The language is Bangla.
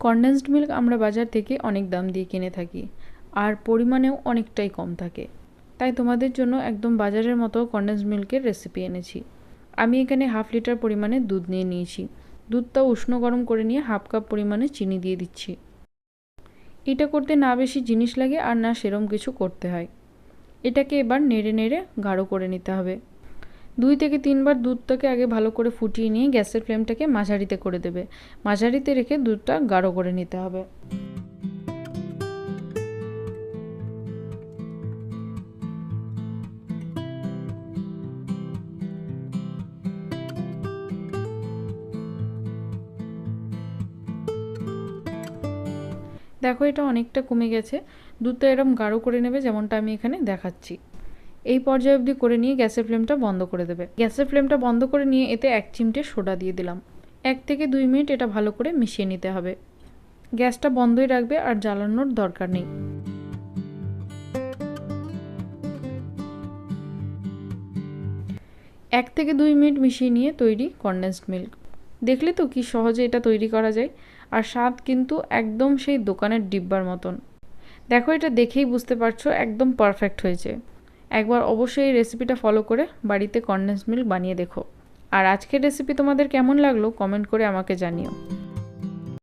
কনডেন্সড মিল্ক আমরা বাজার থেকে অনেক দাম দিয়ে কিনে থাকি, আর পরিমাণেও অনেকটাই কম থাকে। তাই তোমাদের জন্য একদম বাজারের মতো কনডেন্সড মিল্কের রেসিপি এনেছি। আমি এখানে হাফ লিটার পরিমাণে দুধ নিয়ে নিয়েছি। দুধটা উষ্ণ গরম করে নিয়ে হাফ কাপ পরিমাণে চিনি দিয়ে দিচ্ছি। এটা করতে না বেশি জিনিস লাগে আর না সেরম কিছু করতে হয়। এটাকে এবার নেড়ে নেড়ে গাঢ় করে নিতে হবে। দুই থেকে তিনবার দুধটাকে আগে ভালো করে ফুটিয়ে নিয়ে গ্যাসের ফ্লেমটাকে মাঝারিতে করে দেবে। মাঝারিতে রেখে দুধটা গাঢ় করে নিতে হবে। দেখো এটা অনেকটা কমে গেছে। দুধটা এরম গাঢ় করে নেবে যেমনটা আমি এখানে দেখাচ্ছি। এই পর্যায়ে অবধি করে নিয়ে গ্যাসের ফ্লেমটা বন্ধ করে দেবে। গ্যাসের ফ্লেমটা বন্ধ করে নিয়ে এতে এক চিমটে সোডা দিয়ে দিলাম। এক থেকে দুই মিনিট এটা ভালো করে মিশিয়ে নিতে হবে। গ্যাসটা বন্ধই রাখবে আর জ্বালানোর দরকার নেই। এক থেকে দুই মিনিট মিশিয়ে নিয়ে তৈরি কনডেন্সড মিল্ক দেখলে তো কি সহজে এটা তৈরি করা যায়। আর স্বাদ কিন্তু একদম সেই দোকানের ডিব্বার মতন। দেখো এটা দেখেই বুঝতে পারছ একদম পারফেক্ট হয়েছে। একবার অবশ্যই এই রেসিপিটা ফলো করে বাড়িতে কন্ডেন্স মিল্ক বানিয়ে দেখো। আর আজকের রেসিপি তোমাদের কেমন লাগল কমেন্ট করে আমাকে জানিও।